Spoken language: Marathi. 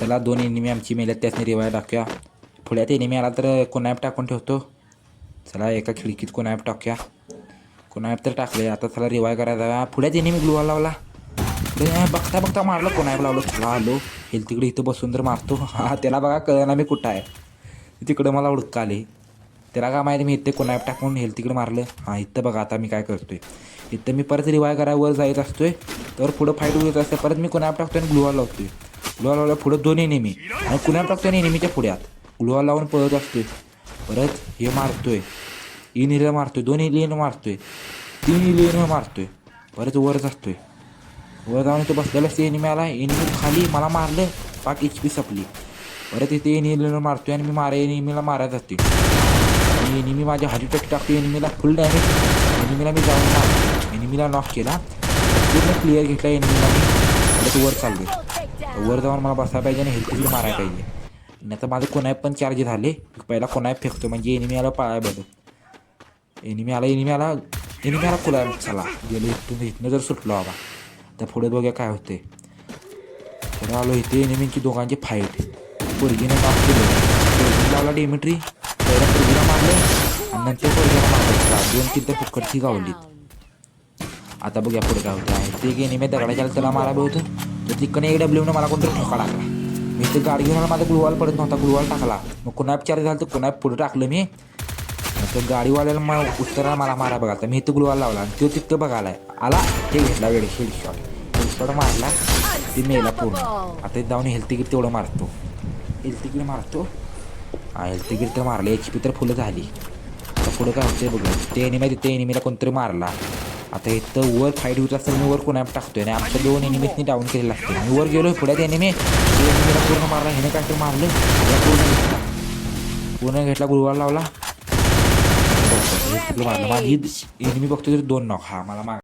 चला दोन एनिमी आमची मेल्यात त्यासनी रिवाय टाकूया पुढ्यात एनिमी आला तर कोणाप टाकून ठेवतो? चला एका खिडकीत कोणाप टाकूया? कोणाप तर टाकले आता चला रिवाय करायचा. पुढ्यात एनिमी ग्लुवा लावला. बघता बघता मारलं कोणाप लावलं? चला आलो. हेल तिकडे इथं बसून तर मारतो. हा त्याला बघा कळना मी कुठं आहे. तिकडं मला उडका आले. त्याला का माहिती मी इथे कोणाप टाकून हेल तिकडे मारलं. हां इथं बघा आता मी काय करतोय. इथं मी परत रिवाय करायवर जायत असतोय. तर पुढं फाईट होत असते. परत मी कोणाप टाकतोय आणि ग्लुवा लावतोय. लोहा लावल्या पुढं दोन एनिमी आणि कुणाला टाकतो आणि एनिमीच्या पुढ्यात? लोहा लावून पळत असतोय. परत हे मारतोय. E इन हिला मारतोय. दोन इलियन मारतोय. तीन इलियन मारतोय. परत वरच असतोय. वर जाऊन तो बसलेला असते एनिमी आला एनिमी खाली मला मारलं. पाक एच पी सपली. परत इथे एनिमीला मारतोय आणि मी मारा एनिमीला मारा जाते आणि एनिमी माझ्या हाती टच टाकतो एनिमीला फुल डॅमेज एनिमीला मी जाऊन मारतो एनिमीला नॉक केला. पूर्ण क्लिअर घेतला एनिमीला मी. परत वर चाललो वर जाऊन मला बसायला पाहिजे आणि हेल्थ मारायला पाहिजे. नाही तर माझं कोणाही पण चार्ज झाले पहिला कोणाही फेकतो म्हणजे एनिमी आला पाया बघत एनिमी आला एनिमी आला एनिमी आला कुला चला. गेलो इथून इथनं जर सुटलो बाबा तर पुढे बघूया काय होते पुढे आलो इथे एनिमीची दोघांची फाईट पोरगीने काम केलं. पोरगीला लावला डेमिट्री पहिला पोरगीला मारलं आणि नंतर पोरगीला मारलं. दोन तीन तर फुकटची गावलीत. आता बघूया पुढे काय होतं आहे ते एनिमी मी दगडाच्या त्याला मारा होतं तर तिकडे एक डब्ल्यूनं मला कोणतरी ठोका टाकला मी ते गाडी घेऊन आला, माझा ग्लुवाल पडत नव्हता ग्लुवाल टाकला. मग कुणाप चार्ज झालं तर कुणाप पुढे टाकलं मी? तर गाडीवाल्याला मग उत्तराला मला मारा बघा. तर मी इथं ग्लुवाल लावला आणि तो तिथं बघायला आला हे घेतला वेळ हेड शॉट हेड शॉट मारला ती मेला पूर्ण. आता जाऊन हेल्थ तिकीट तेवढं मारतो. हेल्थ तिकीट मारतो. हा हेल्थ तिकीट तर मारलं. एच पी तर फुलं झाली. आता पुढं काय होते बघ ते एनिमी तिथे एनिमीला कोणतरी मारला. आता इथं वर फाईट होत असताना मी वर कोणा टाकतोय आणि आमच्या दोन एनिमीजनी डाऊन केलेला असतो मी वर गेलो पुढ्यात एनिमी एनिमीला पूर्ण मारला. ह्याने काहीतरी मारलं. पूर्ण घेतला पूर्ण घेतला गुरुवार लावला. मारला. माझी एनिमी बघतो तरी दोन नॉक हा मला माग